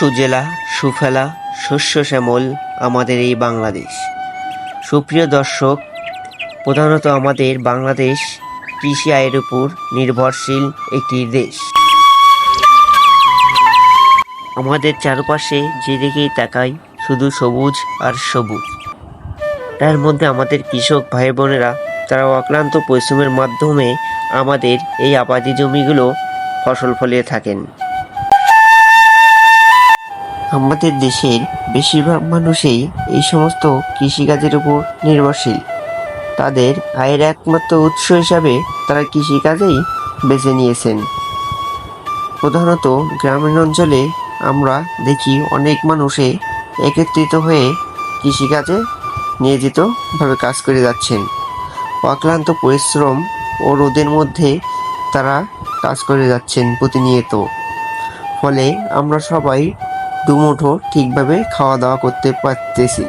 সুজেলা, সুফেলা, শস্য শ্যামল আমাদের এই বাংলাদেশ। সুপ্রিয় দর্শক, প্রধানত আমাদের বাংলাদেশ কৃষি আয়ের উপর নির্ভরশীল একটি দেশ। আমাদের চারপাশে যেদিকেই তাকাই, শুধু সবুজ আর সবুজ। তার মধ্যে আমাদের কৃষক ভাই বোনেরা তারা অক্লান্ত পরিশ্রমের মাধ্যমে আমাদের এই আবাদি জমিগুলো ফসল ফলিয়ে থাকেন। আমাদের দেশের বেশিরভাগ মানুষই এই সমস্ত কৃষিকাজের উপর নির্ভরশীল। তাদের আয়ের একমাত্র উৎস হিসাবে তারা কৃষিকাজেই বেছে নিয়েছেন। প্রধানত গ্রামীণ অঞ্চলে আমরা দেখি অনেক মানুষে একত্রিত হয়ে কৃষিকাজে নিয়োজিতভাবে কাজ করে যাচ্ছেন। অক্লান্ত পরিশ্রম ও রোদের মধ্যে তারা কাজ করে যাচ্ছেন প্রতিনিয়ত। ফলে আমরা সবাই দুমুঠো ঠিকভাবে খাওয়া দাওয়া করতে পারতেছি।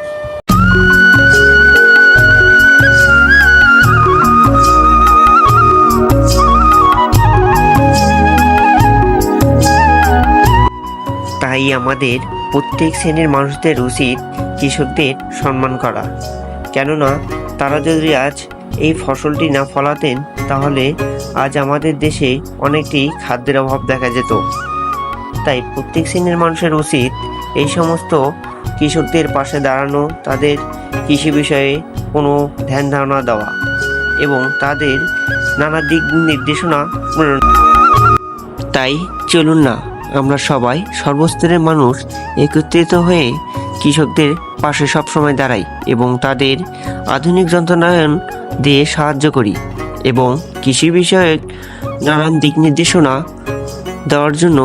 তাই আমাদের প্রত্যেক শ্রেণির মানুষদের উচিত কৃষকদের সম্মান করা। কেননা, তারা যদি আজ এই ফসলটি না ফলাতেন, তাহলে আজ আমাদের দেশে অনেকটি খাদ্যের অভাব দেখা যেত। তাই প্রত্যেক শ্রেণির মানুষের উচিত এই সমস্ত কৃষকদের পাশে দাঁড়ানো, তাদের কৃষি বিষয়ে কোনো ধ্যান ধারণা দেওয়া এবং তাদের নানা দিক নির্দেশনা তাই চলুন না, আমরা সবাই সর্বস্তরের মানুষ একত্রিত হয়ে কৃষকদের পাশে সবসময় দাঁড়াই এবং তাদের আধুনিক যন্ত্রণায়ন দিয়ে সাহায্য করি এবং কৃষি বিষয়ক নানান দিক নির্দেশনা দেওয়ার জন্য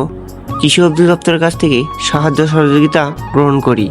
কৃষি অধিদপ্তরের কাছ থেকে সাহায্য সহযোগিতা গ্রহণ করি।